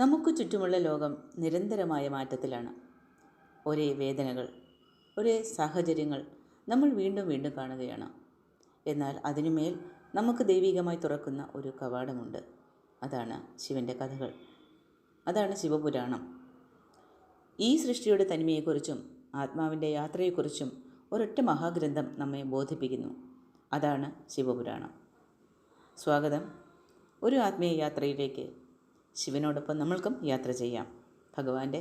നമുക്ക് ചുറ്റുമുള്ള ലോകം നിരന്തരമായ മാറ്റത്തിലാണ്. ഒരേ വേദനകൾ ഒരേ സാഹചര്യങ്ങൾ നമ്മൾ വീണ്ടും വീണ്ടും കാണുകയാണ്. എന്നാൽ അതിനുമേൽ നമുക്ക് ദൈവികമായി തുറക്കുന്ന ഒരു കവാടമുണ്ട്. അതാണ് ശിവന്റെ കഥകൾ. അതാണ് ശിവപുരാണം. ഈ സൃഷ്ടിയുടെ തനിമയെക്കുറിച്ചും ആത്മാവിന്റെ യാത്രയെക്കുറിച്ചും ഒരൊറ്റ മഹാഗ്രന്ഥം നമ്മെ ബോധിപ്പിക്കുന്നു. അതാണ് ശിവപുരാണം. സ്വാഗതം. ഒരു ആത്മീയ യാത്രയിലേക്ക് ശിവനോടൊപ്പം നമ്മൾക്കും യാത്ര ചെയ്യാം. ഭഗവാന്റെ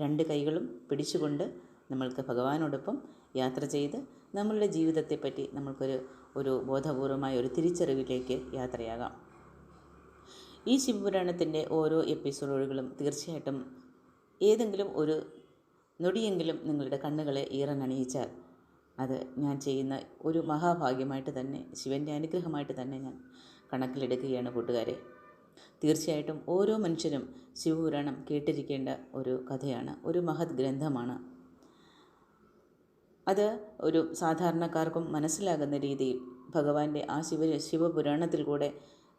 രണ്ട് കൈകളും പിടിച്ചുകൊണ്ട് നമ്മൾക്ക് ഭഗവാനോടൊപ്പം യാത്ര ചെയ്ത് നമ്മളുടെ ജീവിതത്തെപ്പറ്റി നമ്മൾക്കൊരു ഒരു ബോധപൂർവമായ ഒരു തിരിച്ചറിവിലേക്ക് യാത്രയാകാം. ഈ ശിവപുരാണത്തിന്റെ ഓരോ എപ്പിസോഡുകളും തീർച്ചയായിട്ടും ഏതെങ്കിലും ഒരു നൊടിയെങ്കിലും നിങ്ങളുടെ കണ്ണുകളെ ഈറനണിയിച്ചാൽ അത് ഞാൻ ചെയ്യുന്ന ഒരു മഹാഭാഗ്യമായിട്ട് തന്നെ ശിവന്റെ അനുഗ്രഹമായിട്ട് തന്നെ ഞാൻ കണക്കിലെടുക്കുകയാണ് കൂട്ടുകാരെ. തീർച്ചയായിട്ടും ഓരോ മനുഷ്യരും ശിവപുരാണം കേട്ടിരിക്കേണ്ട ഒരു കഥയാണ് ഒരു മഹത് ഗ്രന്ഥമാണ്. അത് ഒരു സാധാരണക്കാർക്കും മനസ്സിലാകുന്ന രീതിയിൽ ഭഗവാന്റെ ആ ശിവ ശിവപുരാണത്തിൽ കൂടെ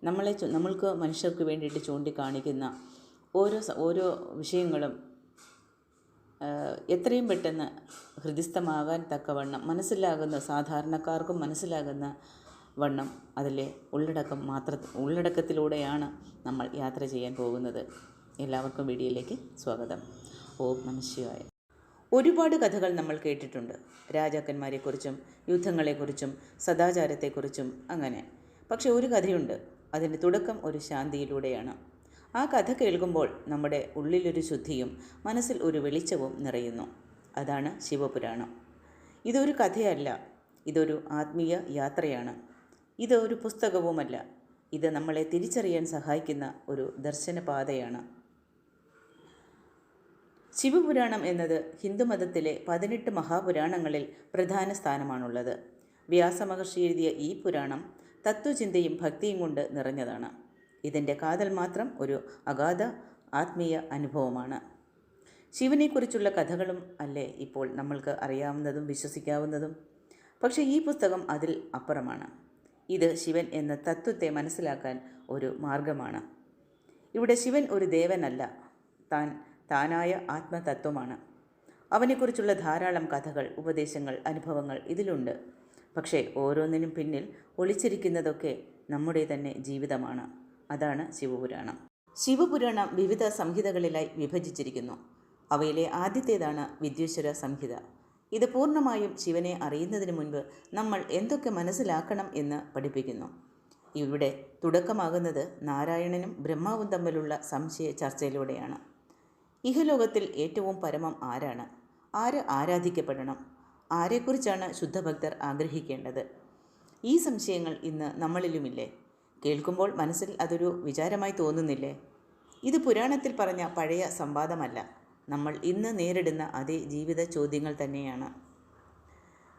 നമ്മളെ നമ്മൾക്ക് മനുഷ്യർക്ക് വേണ്ടിയിട്ട് ചൂണ്ടിക്കാണിക്കുന്ന ഓരോ ഓരോ വിഷയങ്ങളും എത്രയും പെട്ടെന്ന് ഹൃദിസ്ഥമാകാൻ തക്കവണ്ണം മനസ്സിലാകുന്ന സാധാരണക്കാർക്കും മനസ്സിലാകുന്ന വണ്ണം അതിലെ ഉള്ളടക്കം മാത്ര ഉള്ളടക്കത്തിലൂടെയാണ് നമ്മൾ യാത്ര ചെയ്യാൻ പോകുന്നത്. എല്ലാവർക്കും വീഡിയോയിലേക്ക് സ്വാഗതം. ഓം നമശിവായ ഒരുപാട് കഥകൾ നമ്മൾ കേട്ടിട്ടുണ്ട്. രാജാക്കന്മാരെക്കുറിച്ചും യുദ്ധങ്ങളെക്കുറിച്ചും സദാചാരത്തെക്കുറിച്ചും അങ്ങനെ. പക്ഷെ ഒരു കഥയുണ്ട്. അതിന്റെ തുടക്കം ഒരു ശാന്തിയിലൂടെയാണ്. ആ കഥ കേൾക്കുമ്പോൾ നമ്മുടെ ഉള്ളിലൊരു ശുദ്ധിയും മനസ്സിൽ ഒരു വെളിച്ചവും നിറയുന്നു. അതാണ് ശിവപുരാണം. ഇതൊരു കഥയല്ല. ഇതൊരു ആത്മീയ യാത്രയാണ്. ഇത് ഒരു പുസ്തകവുമല്ല. ഇത് നമ്മളെ തിരിച്ചറിയാൻ സഹായിക്കുന്ന ഒരു ദർശനപാതയാണ്. ശിവപുരാണം എന്നത് ഹിന്ദുമതത്തിലെ പതിനെട്ട് മഹാപുരാണങ്ങളിൽ പ്രധാന സ്ഥാനമാണുള്ളത്. വ്യാസമഹർഷി എഴുതിയ ഈ പുരാണം തത്വചിന്തയും ഭക്തിയും കൊണ്ട് നിറഞ്ഞതാണ്. ഇതിന്റെ കാതൽ മാത്രം ഒരു അഗാധ ആത്മീയ അനുഭവമാണ്. ശിവനെക്കുറിച്ചുള്ള കഥകളും അല്ലേ ഇപ്പോൾ നമ്മൾക്ക് അറിയാവുന്നതും വിശ്വസിക്കാവുന്നതും? പക്ഷേ ഈ പുസ്തകം അതിൽ അപ്പുറമാണ്. ഇത് ശിവൻ എന്ന തത്വത്തെ മനസ്സിലാക്കാൻ ഒരു മാർഗമാണ്. ഇവിടെ ശിവൻ ഒരു ദേവനല്ല താൻ താനായ ആത്മതത്വമാണ്. അവനെക്കുറിച്ചുള്ള ധാരാളം കഥകൾ ഉപദേശങ്ങൾ അനുഭവങ്ങൾ ഇതിലുണ്ട്. പക്ഷേ ഓരോന്നിനും പിന്നിൽ ഒളിച്ചിരിക്കുന്നതൊക്കെ നമ്മുടെ തന്നെ ജീവിതമാണ്. അതാണ് ശിവപുരാണം. ശിവപുരാണം വിവിധ സംഹിതകളിലായി വിഭജിച്ചിരിക്കുന്നു. അവയിലെ ആദ്യത്തേതാണ് വിദ്യേശ്വര സംഹിത. ഇത് പൂർണമായും ശിവനെ അറിയുന്നതിന് മുൻപ് നമ്മൾ എന്തൊക്കെ മനസ്സിലാക്കണം എന്ന് പഠിപ്പിക്കുന്നു. ഇവിടെ തുടക്കമാകുന്നത് നാരായണനും ബ്രഹ്മാവും തമ്മിലുള്ള സംശയ ചർച്ചയിലൂടെയാണ്. ഇഹലോകത്തിൽ ഏറ്റവും പരമം ആരാണ്? ആര് ആരാധിക്കപ്പെടണം? ആരെക്കുറിച്ചാണ് ശുദ്ധഭക്തർ ആഗ്രഹിക്കേണ്ടത്? ഈ സംശയങ്ങൾ ഇന്ന് നമ്മളിലുമില്ലേ? കേൾക്കുമ്പോൾ മനസ്സിൽ അതൊരു വിചാരമായി തോന്നുന്നില്ലേ? ഇത് പുരാണത്തിൽ പറഞ്ഞ പഴയ സംവാദമല്ല. നമ്മൾ ഇന്ന് നേരിടുന്ന അതേ ജീവിത ചോദ്യങ്ങൾ തന്നെയാണ്.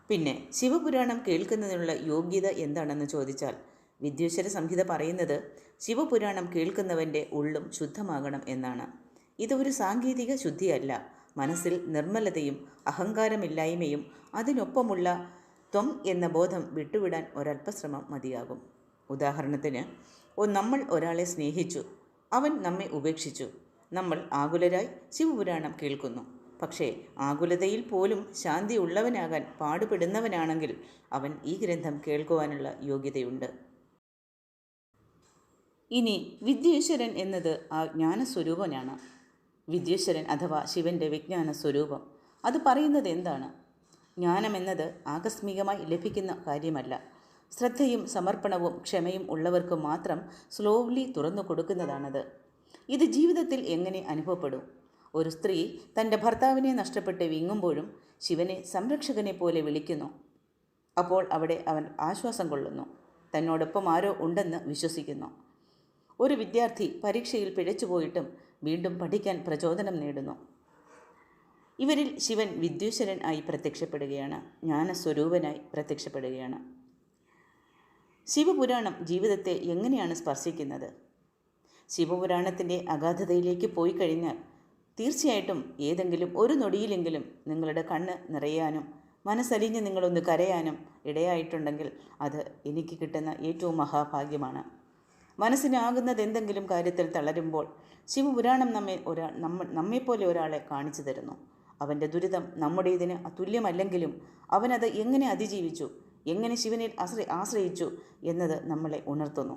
പിന്നെ ശിവപുരാണം കേൾക്കുന്നതിനുള്ള യോഗ്യത എന്താണെന്ന് ചോദിച്ചാൽ വിദ്വേശ്വര സംഹിത പറയുന്നത് ശിവപുരാണം കേൾക്കുന്നവന്റെ ഉള്ളും ശുദ്ധമാകണം എന്നാണ്. ഇതൊരു സാങ്കേതിക ശുദ്ധിയല്ല. മനസ്സിൽ നിർമ്മലതയും അഹങ്കാരമില്ലായ്മയും അതിനൊപ്പമുള്ള ത്വം എന്ന ബോധം വിട്ടുവിടാൻ ഒരല്പശ്രമം മതിയാകും. ഉദാഹരണത്തിന് ഓ നമ്മൾ ഒരാളെ സ്നേഹിച്ചു. അവൻ നമ്മെ ഉപേക്ഷിച്ചു. നമ്മൾ ആകുലരായി ശിവപുരാണം കേൾക്കുന്നു. പക്ഷേ ആകുലതയിൽ പോലും ശാന്തി ഉള്ളവനാകാൻ പാടുപെടുന്നവനാണെങ്കിൽ അവൻ ഈ ഗ്രന്ഥം കേൾക്കുവാനുള്ള യോഗ്യതയുണ്ട്. ഇനി വിദ്യേശ്വരൻ എന്നത് ആ ജ്ഞാനസ്വരൂപനാണ്. വിദ്യേശ്വരൻ അഥവാ ശിവന്റെ വിജ്ഞാന സ്വരൂപം അത് പറയുന്നത് എന്താണ്? ജ്ഞാനമെന്നത് ആകസ്മികമായി ലഭിക്കുന്ന കാര്യമല്ല. ശ്രദ്ധയും സമർപ്പണവും ക്ഷമയും ഉള്ളവർക്ക് മാത്രം സ്ലോവ്ലി തുറന്നു കൊടുക്കുന്നതാണത് ഇത് ജീവിതത്തിൽ എങ്ങനെ അനുഭവപ്പെടും? ഒരു സ്ത്രീ തന്റെ ഭർത്താവിനെ നഷ്ടപ്പെട്ട് വിങ്ങുമ്പോഴും ശിവനെ സംരക്ഷകനെ പോലെ വിളിക്കുന്നു. അപ്പോൾ അവിടെ അവൻ ആശ്വാസം കൊള്ളുന്നു. തന്നോടൊപ്പം ആരോ ഉണ്ടെന്ന് വിശ്വസിക്കുന്നു. ഒരു വിദ്യാർത്ഥി പരീക്ഷയിൽ പിഴച്ചുപോയിട്ടും വീണ്ടും പഠിക്കാൻ പ്രചോദനം നേടുന്നു. ഇവരിൽ ശിവൻ വിദ്വേശ്വരൻ ആയി പ്രത്യക്ഷപ്പെടുകയാണ്. ജ്ഞാനസ്വരൂപനായി പ്രത്യക്ഷപ്പെടുകയാണ്. ശിവപുരാണം ജീവിതത്തെ എങ്ങനെയാണ് സ്പർശിക്കുന്നത്? ശിവപുരാണത്തിന്റെ അഗാധതയിലേക്ക് പോയി കഴിഞ്ഞാൽ തീർച്ചയായിട്ടും ഏതെങ്കിലും ഒരു നൊടിയിലെങ്കിലും നിങ്ങളുടെ കണ്ണ് നിറയാനും മനസ്സലിഞ്ഞ് നിങ്ങളൊന്ന് കരയാനും ഇടയായിട്ടുണ്ടെങ്കിൽ അത് എനിക്ക് കിട്ടുന്ന ഏറ്റവും മഹാഭാഗ്യമാണ്. മനസ്സിനാകുന്നത് എന്തെങ്കിലും കാര്യത്തിൽ തളരുമ്പോൾ ശിവപുരാണം നമ്മെ ഒരാൾ നമ്മ നമ്മെപ്പോലെ ഒരാളെ കാണിച്ചു തരുന്നു. അവന്റെ ദുരിതം നമ്മുടേതിന് തുല്യമല്ലെങ്കിലും അവനത് എങ്ങനെ അതിജീവിച്ചു എങ്ങനെ ശിവനിൽ ആശ്രയി ആശ്രയിച്ചു എന്നത് നമ്മളെ ഉണർത്തുന്നു.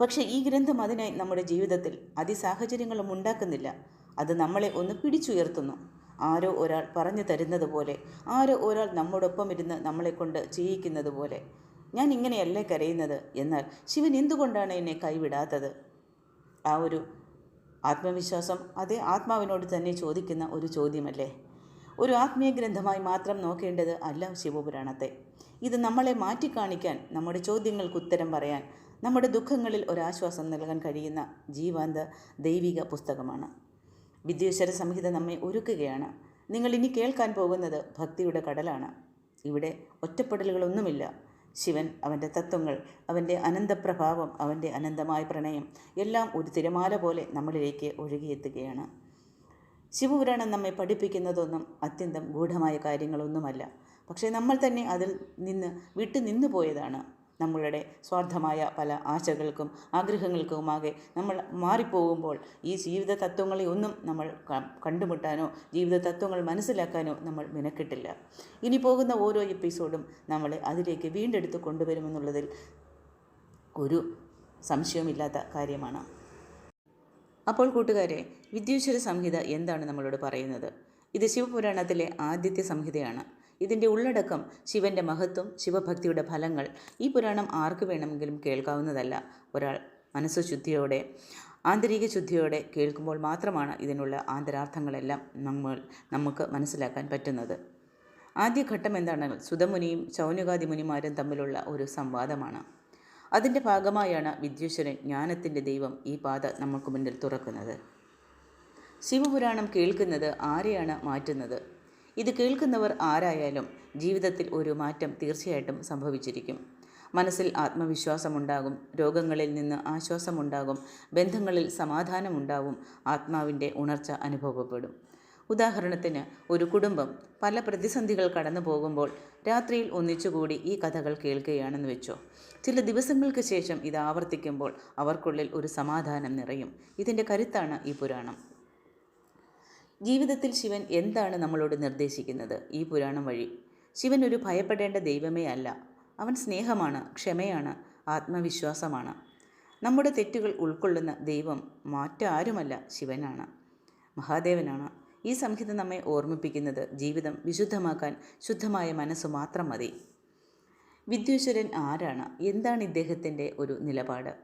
പക്ഷേ ഈ ഗ്രന്ഥം അതിനായി നമ്മുടെ ജീവിതത്തിൽ അതിസാഹചര്യങ്ങളും ഉണ്ടാക്കുന്നില്ല. അത് നമ്മളെ ഒന്ന് പിടിച്ചുയർത്തുന്നു. ആരോ ഒരാൾ പറഞ്ഞു തരുന്നത് പോലെ ആരോ ഒരാൾ നമ്മോടൊപ്പം ഇരുന്ന് നമ്മളെ കൊണ്ട് ചെയ്യിക്കുന്നത് പോലെ. ഞാൻ ഇങ്ങനെയല്ലേ കരയുന്നത്? എന്നാൽ ശിവൻ എന്തുകൊണ്ടാണ് എന്നെ കൈവിടാത്തത്? ആ ഒരു ആത്മവിശ്വാസം അതേ ആത്മാവിനോട് തന്നെ ചോദിക്കുന്ന ഒരു ചോദ്യമല്ലേ? ഒരു ആത്മീയ ഗ്രന്ഥമായി മാത്രം നോക്കേണ്ടത് അല്ല ശിവപുരാണത്തെ. ഇത് നമ്മളെ മാറ്റിക്കാണിക്കാൻ നമ്മുടെ ചോദ്യങ്ങൾക്ക് ഉത്തരം പറയാൻ നമ്മുടെ ദുഃഖങ്ങളിൽ ഒരാശ്വാസം നൽകാൻ കഴിയുന്ന ജീവാന്ത ദൈവിക പുസ്തകമാണ്. വിദ്വേശ്വര സംഹിത നമ്മെ ഒരുക്കുകയാണ്. നിങ്ങൾ ഇനി കേൾക്കാൻ പോകുന്നത് ഭക്തിയുടെ കടലാണ്. ഇവിടെ ഒറ്റപ്പെടലുകളൊന്നുമില്ല. ശിവൻ അവന്റെ തത്വങ്ങൾ അവന്റെ അനന്തപ്രഭാവം അവന്റെ അനന്തമായ പ്രണയം എല്ലാം ഒരു തിരമാല പോലെ നമ്മളിലേക്ക് ഒഴുകിയെത്തുകയാണ്. ശിവപുരാണം നമ്മെ പഠിപ്പിക്കുന്നതൊന്നും അത്യന്തം ഗൂഢമായ കാര്യങ്ങളൊന്നുമല്ല. പക്ഷേ നമ്മൾ തന്നെ അതിൽ നിന്ന് വിട്ടു നിന്നു പോയതാണ് നമ്മളുടെ സ്വാർത്ഥമായ പല ആശകൾക്കും ആഗ്രഹങ്ങൾക്കുമാകെ നമ്മൾ മാറിപ്പോകുമ്പോൾ ഈ ജീവിത തത്വങ്ങളെ ഒന്നും നമ്മൾ കണ്ടുമുട്ടാനോ ജീവിത തത്വങ്ങൾ മനസ്സിലാക്കാനോ നമ്മൾ മിനക്കിട്ടില്ല. ഇനി പോകുന്ന ഓരോ എപ്പിസോഡും നമ്മളെ അതിലേക്ക് വീണ്ടെടുത്ത് കൊണ്ടുവരുമെന്നുള്ളതിൽ ഒരു സംശയവുമില്ലാത്ത കാര്യമാണ്. അപ്പോൾ കൂട്ടുകാരെ വിദ്യേശ്വര സംഹിത എന്താണ് നമ്മളോട് പറയുന്നത്? ഇത് ശിവപുരാണത്തിലെ ആദ്യത്തെ സംഹിതയാണ്. ഇതിന്റെ ഉള്ളടക്കം ശിവന്റെ മഹത്വം ശിവഭക്തിയുടെ ഫലങ്ങൾ. ഈ പുരാണം ആർക്ക് വേണമെങ്കിലും കേൾക്കാവുന്നതല്ല. ഒരാൾ മനസ്സ് ശുദ്ധിയോടെ ആന്തരിക ശുദ്ധിയോടെ കേൾക്കുമ്പോൾ മാത്രമാണ് ഇതിനുള്ള ആന്തരാർത്ഥങ്ങളെല്ലാം നമ്മൾ നമുക്ക് മനസ്സിലാക്കാൻ പറ്റുന്നത്. ആദ്യഘട്ടം എന്താണ്? സുധമുനിയും ശൗനകാദി മുനിമാരും തമ്മിലുള്ള ഒരു സംവാദമാണ്. അതിന്റെ ഭാഗമായാണ് വിദ്യുശ്വരൻ ജ്ഞാനത്തിന്റെ ദൈവം ഈ പാത നമുക്ക് മുന്നിൽ തുറക്കുന്നത്. ശിവപുരാണം കേൾക്കുന്നത് ആരെയാണ് മാറ്റുന്നത്? ഇത് കേൾക്കുന്നവർ ആരായാലും ജീവിതത്തിൽ ഒരു മാറ്റം തീർച്ചയായിട്ടും സംഭവിച്ചിരിക്കും. മനസ്സിൽ ആത്മവിശ്വാസമുണ്ടാകും രോഗങ്ങളിൽ നിന്ന് ആശ്വാസമുണ്ടാകും ബന്ധങ്ങളിൽ സമാധാനമുണ്ടാവും ആത്മാവിന്റെ ഉണർച്ച അനുഭവപ്പെടും. ഉദാഹരണത്തിന് ഒരു കുടുംബം പല പ്രതിസന്ധികൾ കടന്നു പോകുമ്പോൾ രാത്രിയിൽ ഒന്നിച്ചുകൂടി ഈ കഥകൾ കേൾക്കുകയാണെന്ന് വെച്ചോ. ചില ദിവസങ്ങൾക്ക് ശേഷം ഇത് ആവർത്തിക്കുമ്പോൾ അവർക്കുള്ളിൽ ഒരു സമാധാനം നിറയും. ഇതിന്റെ കരുത്താണ് ഈ പുരാണം. ജീവിതത്തിൽ ശിവൻ എന്താണ് നമ്മളോട് നിർദ്ദേശിക്കുന്നത്? ഈ പുരാണം വഴി. ശിവൻ ഒരു ഭയപ്പെടേണ്ട ദൈവമേ അല്ല. അവൻ സ്നേഹമാണ് ക്ഷമയാണ് ആത്മവിശ്വാസമാണ്. നമ്മുടെ തെറ്റുകൾ ഉൾക്കൊള്ളുന്ന ദൈവം മാറ്റാരുമല്ല ശിവനാണ്. മഹാദേവനാണ്. ഈ സംഹിത നമ്മെ ഓർമ്മിപ്പിക്കുന്നത് ജീവിതം വിശുദ്ധമാക്കാൻ ശുദ്ധമായ മനസ്സ് മാത്രം മതി. വിദ്വേശ്വരൻ ആരാണ്? എന്താണ് ഇദ്ദേഹത്തിന്റെ ഒരു നിലപാട്?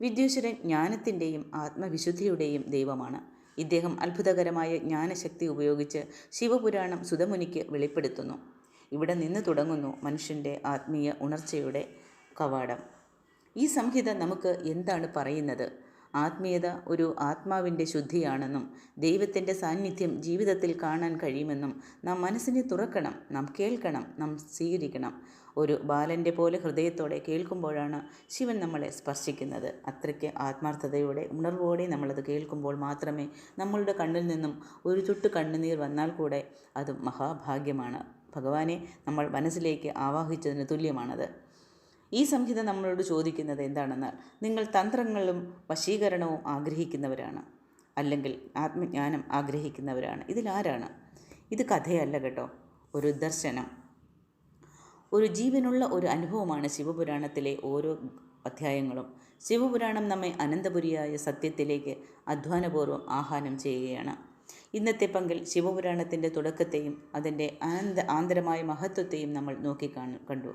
വിദ്വേശ്വരൻ ജ്ഞാനത്തിന്റെയും ആത്മവിശുദ്ധിയുടെയും ദൈവമാണ്. ഇദ്ദേഹം അത്ഭുതകരമായ ജ്ഞാനശക്തി ഉപയോഗിച്ച് ശിവപുരാണം സുധമുനിക്ക് വെളിപ്പെടുത്തുന്നു. ഇവിടെ നിന്ന് തുടങ്ങുന്നു മനുഷ്യന്റെ ആത്മീയ ഉണർച്ചയുടെ കവാടം. ഈ സംഹിത നമുക്ക് എന്താണ് പറയുന്നത്? ആത്മീയത ഒരു ആത്മാവിന്റെ ശുദ്ധിയാണെന്നും ദൈവത്തിന്റെ സാന്നിധ്യം ജീവിതത്തിൽ കാണാൻ കഴിയുമെന്നും നാം മനസ്സിനെ തുറക്കണം നാം കേൾക്കണം നാം സ്വീകരിക്കണം. ഒരു ബാലന്റെ പോലെ ഹൃദയത്തോടെ കേൾക്കുമ്പോഴാണ് ശിവൻ നമ്മളെ സ്പർശിക്കുന്നത്. അത്രയ്ക്ക് ആത്മാർത്ഥതയോടെ ഉണർവോടെ നമ്മളത് കേൾക്കുമ്പോൾ മാത്രമേ നമ്മളുടെ കണ്ണിൽ നിന്നും ഒരു ചുട്ട് കണ്ണുനീർ വന്നാൽ കൂടെ അത് മഹാഭാഗ്യമാണ്. ഭഗവാനെ നമ്മൾ മനസ്സിലേക്ക് ആവാഹിച്ചതിന് തുല്യമാണത്. ഈ സംഹിത നമ്മളോട് ചോദിക്കുന്നത് എന്താണെന്നാൽ നിങ്ങൾ തന്ത്രങ്ങളും വശീകരണവും ആഗ്രഹിക്കുന്നവരാണ് അല്ലെങ്കിൽ ആത്മജ്ഞാനം ആഗ്രഹിക്കുന്നവരാണ്. ഇതിലാരാണ് ഇത് കഥയല്ല കേട്ടോ. ഒരു ദർശനം. ഒരു ജീവനുള്ള ഒരു അനുഭവമാണ് ശിവപുരാണത്തിലെ ഓരോ അധ്യായങ്ങളും. ശിവപുരാണം നമ്മെ അനന്തപുരിയായ സത്യത്തിലേക്ക് അധ്വാനപൂർവം ആഹ്വാനം ചെയ്യുകയാണ്. ഇന്നത്തെ പങ്കിൽ ശിവപുരാണത്തിന്റെ തുടക്കത്തെയും അതിന്റെ ആനന്ദ ആന്തരമായ മഹത്വത്തെയും നമ്മൾ നോക്കിക്കാണു കണ്ടു.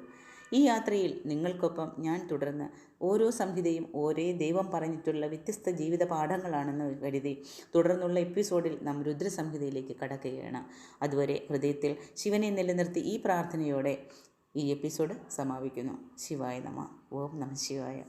ഈ യാത്രയിൽ നിങ്ങൾക്കൊപ്പം ഞാൻ തുടർന്ന് ഓരോ സംഹിതയും ഒരേ ദൈവം പറഞ്ഞിട്ടുള്ള വ്യത്യസ്ത ജീവിത പാഠങ്ങളാണെന്ന് കരുതി തുടർന്നുള്ള എപ്പിസോഡിൽ നാം രുദ്രസംഹിതയിലേക്ക് കടക്കുകയാണ്. അതുവരെ ഹൃദയത്തിൽ ശിവനെ നിലനിർത്തി ഈ പ്രാർത്ഥനയോടെ ഈ എപ്പിസോഡ് സമാപിക്കുന്നു. ശിവായ നമ. ഓം നമ ശിവായ.